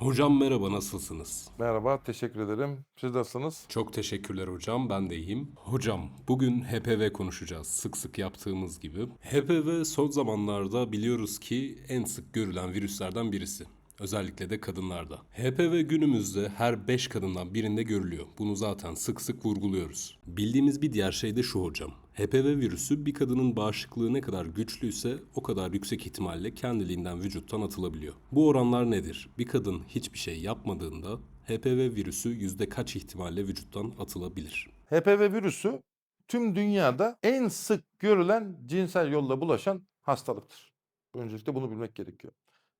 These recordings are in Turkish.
Hocam merhaba nasılsınız? Merhaba, teşekkür ederim. Siz nasılsınız? Çok teşekkürler hocam ben de iyiyim. Hocam bugün HPV konuşacağız sık sık yaptığımız gibi. HPV son zamanlarda biliyoruz ki en sık görülen virüslerden birisi. Özellikle de kadınlarda. HPV günümüzde her 5 kadından birinde görülüyor. Bunu zaten sık sık vurguluyoruz. Bildiğimiz bir diğer şey de şu hocam. HPV virüsü bir kadının bağışıklığı ne kadar güçlüyse o kadar yüksek ihtimalle kendiliğinden vücuttan atılabiliyor. Bu oranlar nedir? Bir kadın hiçbir şey yapmadığında HPV virüsü yüzde kaç ihtimalle vücuttan atılabilir? HPV virüsü tüm dünyada en sık görülen cinsel yolla bulaşan hastalıktır. Öncelikle bunu bilmek gerekiyor.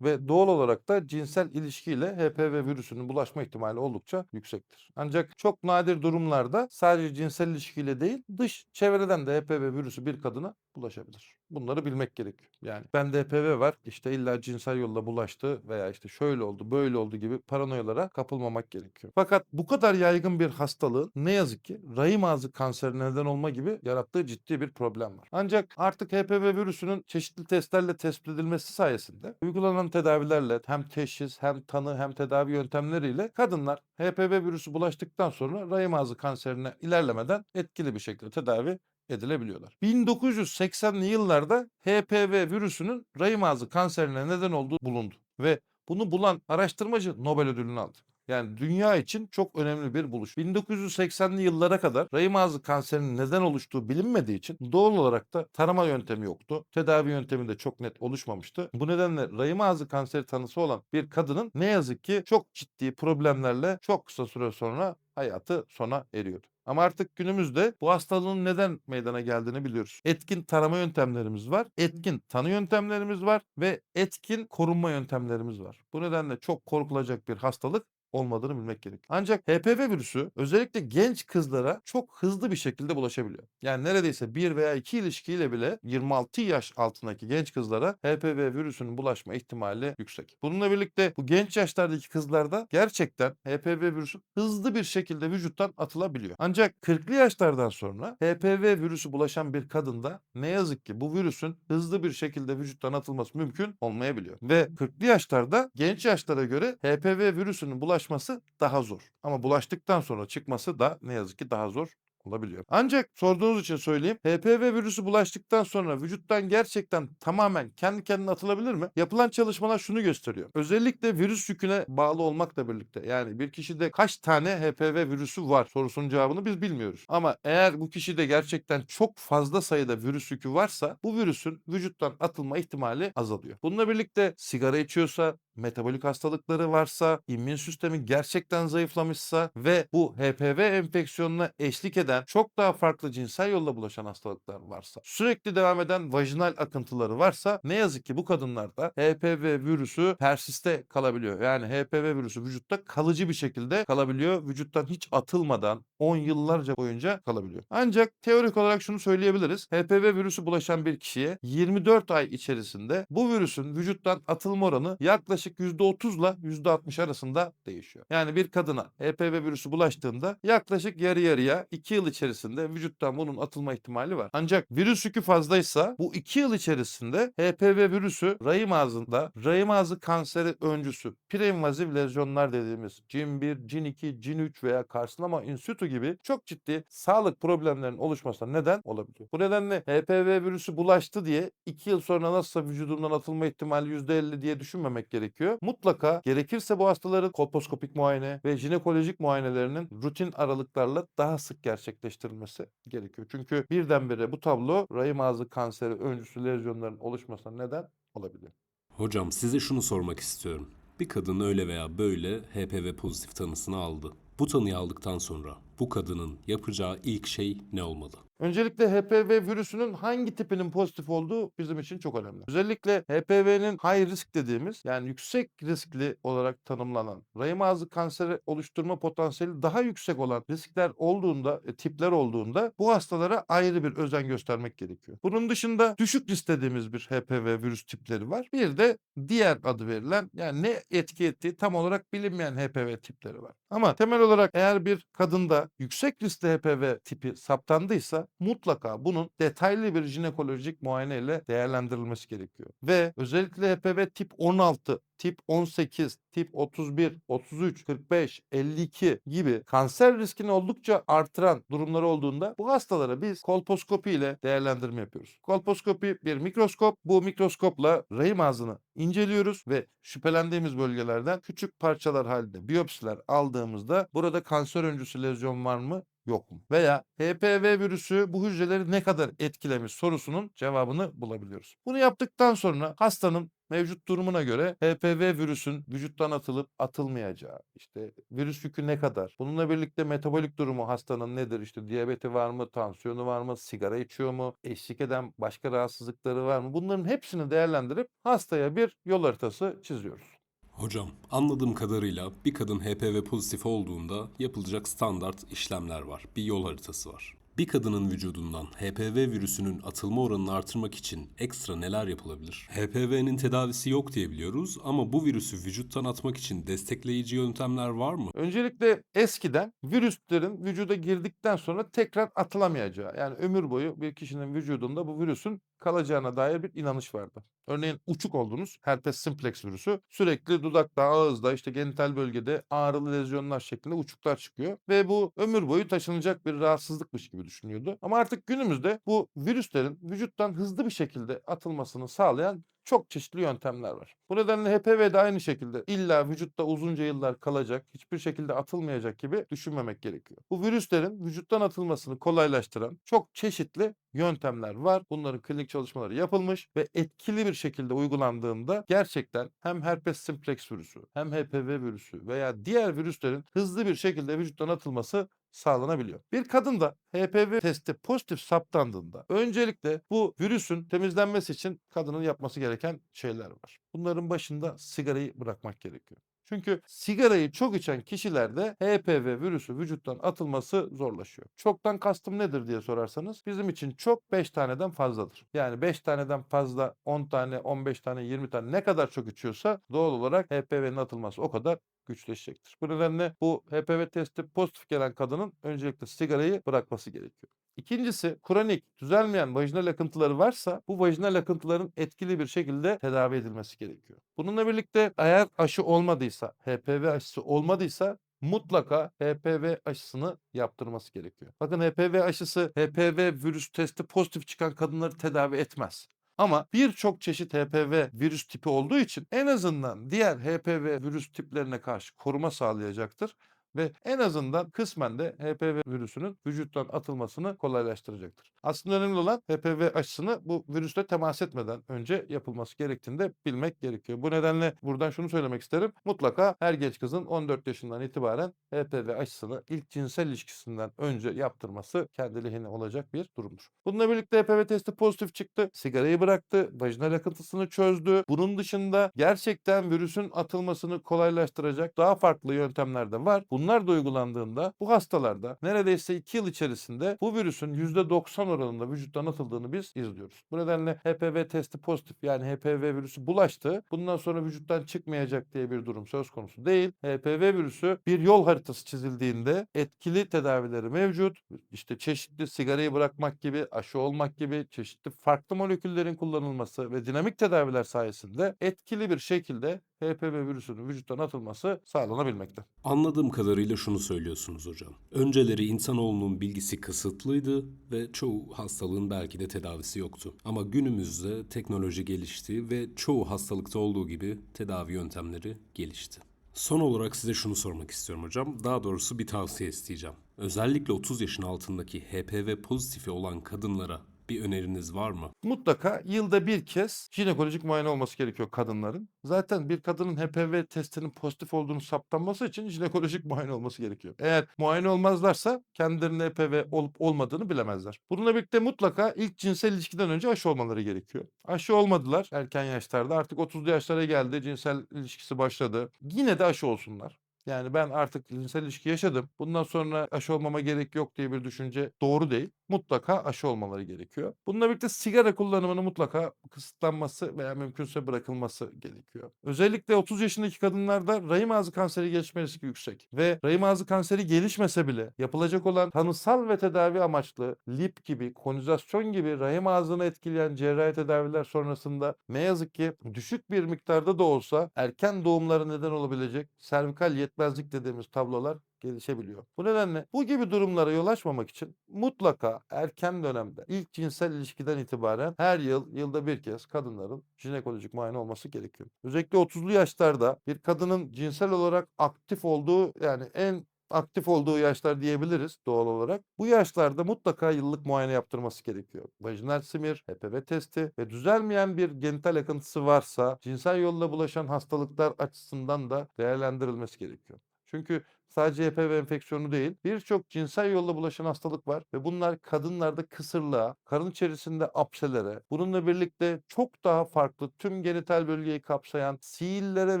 Ve doğal olarak da cinsel ilişkiyle HPV virüsünün bulaşma ihtimali oldukça yüksektir. Ancak çok nadir durumlarda sadece cinsel ilişkiyle değil dış çevreden de HPV virüsü bir kadına bulaşabilir. Bunları bilmek gerekiyor. Yani bende HPV var işte illa cinsel yolla bulaştı veya işte şöyle oldu böyle oldu gibi paranoyalara kapılmamak gerekiyor. Fakat bu kadar yaygın bir hastalığın ne yazık ki rahim ağzı kanserine neden olma gibi yarattığı ciddi bir problem var. Ancak artık HPV virüsünün çeşitli testlerle tespit edilmesi sayesinde uygulanan tedavilerle hem teşhis hem tanı hem tedavi yöntemleriyle kadınlar HPV virüsü bulaştıktan sonra rahim ağzı kanserine ilerlemeden etkili bir şekilde tedavi edilebiliyorlar. 1980'li yıllarda HPV virüsünün rahim ağzı kanserine neden olduğu bulundu ve bunu bulan araştırmacı Nobel ödülünü aldı. Yani dünya için çok önemli bir buluş. 1980'li yıllara kadar rahim ağzı kanserinin neden oluştuğu bilinmediği için doğal olarak da tarama yöntemi yoktu. Tedavi yöntemi de çok net oluşmamıştı. Bu nedenle rahim ağzı kanseri tanısı olan bir kadının ne yazık ki çok ciddi problemlerle çok kısa süre sonra hayatı sona eriyordu. Ama artık günümüzde bu hastalığın neden meydana geldiğini biliyoruz. Etkin tarama yöntemlerimiz var, etkin tanı yöntemlerimiz var ve etkin korunma yöntemlerimiz var. Bu nedenle çok korkulacak bir hastalık olmadığını bilmek gerekiyor. Ancak HPV virüsü özellikle genç kızlara çok hızlı bir şekilde bulaşabiliyor. Yani neredeyse bir veya iki ilişkiyle bile 26 yaş altındaki genç kızlara HPV virüsünün bulaşma ihtimali yüksek. Bununla birlikte bu genç yaşlardaki kızlarda gerçekten HPV virüsü hızlı bir şekilde vücuttan atılabiliyor. Ancak 40'lı yaşlardan sonra HPV virüsü bulaşan bir kadında ne yazık ki bu virüsün hızlı bir şekilde vücuttan atılması mümkün olmayabiliyor. Ve 40'lı yaşlarda genç yaşlara göre HPV virüsünün bulaşması daha zor. Ama bulaştıktan sonra çıkması da ne yazık ki daha zor olabiliyor. Ancak sorduğunuz için söyleyeyim. HPV virüsü bulaştıktan sonra vücuttan gerçekten tamamen kendi kendine atılabilir mi? Yapılan çalışmalar şunu gösteriyor. Özellikle virüs yüküne bağlı olmakla birlikte yani bir kişide kaç tane HPV virüsü var sorusunun cevabını biz bilmiyoruz. Ama eğer bu kişide gerçekten çok fazla sayıda virüs yükü varsa bu virüsün vücuttan atılma ihtimali azalıyor. Bununla birlikte sigara içiyorsa, metabolik hastalıkları varsa, immün sistemi gerçekten zayıflamışsa ve bu HPV enfeksiyonuna eşlik eden çok daha farklı cinsel yolla bulaşan hastalıklar varsa, sürekli devam eden vajinal akıntıları varsa ne yazık ki bu kadınlarda HPV virüsü persiste kalabiliyor. Yani HPV virüsü vücutta kalıcı bir şekilde kalabiliyor. Vücuttan hiç atılmadan 10 yıllarca boyunca kalabiliyor. Ancak teorik olarak şunu söyleyebiliriz. HPV virüsü bulaşan bir kişiye 24 ay içerisinde bu virüsün vücuttan atılma oranı yaklaşık %30 ile %60 arasında değişiyor. Yani bir kadına HPV virüsü bulaştığında yaklaşık yarı yarıya 2 yıl içerisinde vücuttan bunun atılma ihtimali var. Ancak virüs yükü fazlaysa bu 2 yıl içerisinde HPV virüsü rahim ağzında rahim ağzı kanseri öncüsü preinvaziv lezyonlar dediğimiz CIN 1, CIN 2, CIN 3 veya karsinoma in situ gibi çok ciddi sağlık problemlerinin oluşmasına neden olabiliyor. Bu nedenle HPV virüsü bulaştı diye 2 yıl sonra nasılsa vücudumdan atılma ihtimali %50 diye düşünmemek gerekiyor. Mutlaka gerekirse bu hastaların kolposkopik muayene ve jinekolojik muayenelerinin rutin aralıklarla daha sık gerçekleştirilmesi gerekiyor. Çünkü birdenbire bu tablo rahim ağzı kanseri öncüsü lezyonların oluşmasına neden olabiliyor. Hocam size şunu sormak istiyorum. Bir kadın öyle veya böyle HPV pozitif tanısını aldı. Bu tanıyı aldıktan sonra bu kadının yapacağı ilk şey ne olmalı? Öncelikle HPV virüsünün hangi tipinin pozitif olduğu bizim için çok önemli. Özellikle HPV'nin high risk dediğimiz yani yüksek riskli olarak tanımlanan rahim ağzı kanseri oluşturma potansiyeli daha yüksek olan riskler olduğunda, e, tipler olduğunda bu hastalara ayrı bir özen göstermek gerekiyor. Bunun dışında düşük risk dediğimiz bir HPV virüs tipleri var. Bir de diğer adı verilen yani ne etki ettiği tam olarak bilinmeyen HPV tipleri var. Ama temel olarak eğer bir kadında yüksek riskli HPV tipi saptandıysa mutlaka bunun detaylı bir jinekolojik muayene ile değerlendirilmesi gerekiyor. Ve özellikle HPV tip 16 tip 18, tip 31, 33, 45, 52 gibi kanser riskini oldukça artıran durumlar olduğunda bu hastalara biz kolposkopi ile değerlendirme yapıyoruz. Kolposkopi bir mikroskop. Bu mikroskopla rahim ağzını inceliyoruz ve şüphelendiğimiz bölgelerden küçük parçalar halinde biyopsiler aldığımızda burada kanser öncüsü lezyon var mı yok mu? Veya HPV virüsü bu hücreleri ne kadar etkilemiş sorusunun cevabını bulabiliyoruz. Bunu yaptıktan sonra hastanın mevcut durumuna göre HPV virüsün vücuttan atılıp atılmayacağı, işte virüs yükü ne kadar, bununla birlikte metabolik durumu hastanın nedir, işte diyabeti var mı, tansiyonu var mı, sigara içiyor mu, eşlik eden başka rahatsızlıkları var mı, bunların hepsini değerlendirip hastaya bir yol haritası çiziyoruz. Hocam, anladığım kadarıyla bir kadın HPV pozitif olduğunda yapılacak standart işlemler var. Bir yol haritası var. Bir kadının vücudundan HPV virüsünün atılma oranını artırmak için ekstra neler yapılabilir? HPV'nin tedavisi yok diye biliyoruz ama bu virüsü vücuttan atmak için destekleyici yöntemler var mı? Öncelikle eskiden virüslerin vücuda girdikten sonra tekrar atılamayacağı yani ömür boyu bir kişinin vücudunda bu virüsün kalacağına dair bir inanış vardı. Örneğin uçuk olduğunuz herpes simplex virüsü sürekli dudakta, ağızda, işte genital bölgede ağrılı lezyonlar şeklinde uçuklar çıkıyor ve bu ömür boyu taşınacak bir rahatsızlıkmış gibi düşünüyordu. Ama artık günümüzde bu virüslerin vücuttan hızlı bir şekilde atılmasını sağlayan çok çeşitli yöntemler var. Bu nedenle HPV de aynı şekilde illa vücutta uzunca yıllar kalacak, hiçbir şekilde atılmayacak gibi düşünmemek gerekiyor. Bu virüslerin vücuttan atılmasını kolaylaştıran çok çeşitli yöntemler var. Bunların klinik çalışmaları yapılmış ve etkili bir şekilde uygulandığında gerçekten hem herpes simplex virüsü hem HPV virüsü veya diğer virüslerin hızlı bir şekilde vücuttan atılması sağlanabiliyor. Bir kadında HPV testi pozitif saptandığında öncelikle bu virüsün temizlenmesi için kadının yapması gereken şeyler var. Bunların başında sigarayı bırakmak gerekiyor. Çünkü sigarayı çok içen kişilerde HPV virüsü vücuttan atılması zorlaşıyor. Çoktan kastım nedir diye sorarsanız bizim için çok 5 taneden fazladır. Yani 5 taneden fazla 10 tane, 15 tane, 20 tane ne kadar çok içiyorsa doğal olarak HPV'nin atılması o kadar güçleşecektir. Bu nedenle bu HPV testi pozitif gelen kadının öncelikle sigarayı bırakması gerekiyor. İkincisi kronik düzelmeyen vajinal akıntıları varsa bu vajinal akıntıların etkili bir şekilde tedavi edilmesi gerekiyor. Bununla birlikte eğer aşı olmadıysa, HPV aşısı olmadıysa mutlaka HPV aşısını yaptırması gerekiyor. Bakın HPV aşısı HPV virüs testi pozitif çıkan kadınları tedavi etmez. Ama birçok çeşit HPV virüs tipi olduğu için en azından diğer HPV virüs tiplerine karşı koruma sağlayacaktır ve en azından kısmen de HPV virüsünün vücuttan atılmasını kolaylaştıracaktır. Aslında önemli olan HPV aşısını bu virüsle temas etmeden önce yapılması gerektiğini de bilmek gerekiyor. Bu nedenle buradan şunu söylemek isterim. Mutlaka her genç kızın 14 yaşından itibaren HPV aşısını ilk cinsel ilişkisinden önce yaptırması kendi lehine olacak bir durumdur. Bununla birlikte HPV testi pozitif çıktı. Sigarayı bıraktı. Vajinal akıntısını çözdü. Bunun dışında gerçekten virüsün atılmasını kolaylaştıracak daha farklı yöntemler de var. Bunlar da uygulandığında bu hastalarda neredeyse 2 yıl içerisinde bu virüsün %90 oranında vücuttan atıldığını biz izliyoruz. Bu nedenle HPV testi pozitif yani HPV virüsü bulaştı. Bundan sonra vücuttan çıkmayacak diye bir durum söz konusu değil. HPV virüsü bir yol haritası çizildiğinde etkili tedavileri mevcut. İşte çeşitli sigarayı bırakmak gibi, aşı olmak gibi çeşitli farklı moleküllerin kullanılması ve dinamik tedaviler sayesinde etkili bir şekilde HPV virüsünün vücuttan atılması sağlanabilmekte. Anladığım kadarıyla şunu söylüyorsunuz hocam. Önceleri insanoğlunun bilgisi kısıtlıydı ve çoğu hastalığın belki de tedavisi yoktu. Ama günümüzde teknoloji gelişti ve çoğu hastalıkta olduğu gibi tedavi yöntemleri gelişti. Son olarak size şunu sormak istiyorum hocam. Daha doğrusu bir tavsiye isteyeceğim. Özellikle 30 yaşın altındaki HPV pozitifi olan kadınlara bir öneriniz var mı? Mutlaka yılda bir kez jinekolojik muayene olması gerekiyor kadınların. Zaten bir kadının HPV testinin pozitif olduğunu saptanması için jinekolojik muayene olması gerekiyor. Eğer muayene olmazlarsa kendilerinin HPV olup olmadığını bilemezler. Bununla birlikte mutlaka ilk cinsel ilişkiden önce aşı olmaları gerekiyor. Aşı olmadılar erken yaşlarda artık 30'lu yaşlara geldi cinsel ilişkisi başladı. Yine de aşı olsunlar. Yani ben artık cinsel ilişki yaşadım. Bundan sonra aşı olmama gerek yok diye bir düşünce doğru değil. Mutlaka aşı olmaları gerekiyor. Bununla birlikte sigara kullanımının mutlaka kısıtlanması veya mümkünse bırakılması gerekiyor. Özellikle 30 yaşındaki kadınlarda rahim ağzı kanseri gelişme riski yüksek ve rahim ağzı kanseri gelişmese bile yapılacak olan tanısal ve tedavi amaçlı lip gibi, konizasyon gibi rahim ağzını etkileyen cerrahi tedaviler sonrasında ne yazık ki düşük bir miktarda da olsa erken doğumlara neden olabilecek servikal yetmezlik dediğimiz tablolar gelişebiliyor. Bu nedenle bu gibi durumlara yol açmamak için mutlaka erken dönemde ilk cinsel ilişkiden itibaren her yıl yılda bir kez kadınların jinekolojik muayene olması gerekiyor. Özellikle 30'lu yaşlarda bir kadının cinsel olarak aktif olduğu yani en aktif olduğu yaşlar diyebiliriz doğal olarak. Bu yaşlarda mutlaka yıllık muayene yaptırması gerekiyor. Vajinal simir, HPV testi ve düzelmeyen bir genital akıntısı varsa cinsel yolla bulaşan hastalıklar açısından da değerlendirilmesi gerekiyor. Çünkü sadece HPV enfeksiyonu değil, birçok cinsel yolla bulaşan hastalık var ve bunlar kadınlarda kısırlığa, karın içerisinde apselere, bununla birlikte çok daha farklı tüm genital bölgeyi kapsayan siillere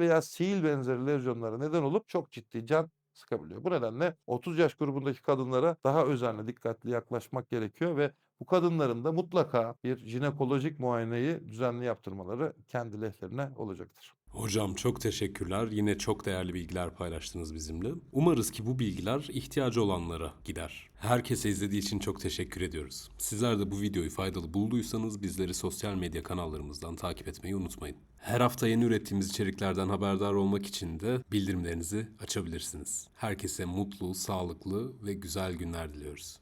veya siil benzeri lezyonlara neden olup çok ciddi can sıkabiliyor. Bu nedenle 30 yaş grubundaki kadınlara daha özenli, dikkatli yaklaşmak gerekiyor ve bu kadınların da mutlaka bir jinekolojik muayeneyi düzenli yaptırmaları kendi lehlerine olacaktır. Hocam çok teşekkürler. Yine çok değerli bilgiler paylaştınız bizimle. Umarız ki bu bilgiler ihtiyacı olanlara gider. Herkese izlediği için çok teşekkür ediyoruz. Sizler de bu videoyu faydalı bulduysanız bizleri sosyal medya kanallarımızdan takip etmeyi unutmayın. Her hafta yeni ürettiğimiz içeriklerden haberdar olmak için de bildirimlerinizi açabilirsiniz. Herkese mutlu, sağlıklı ve güzel günler diliyoruz.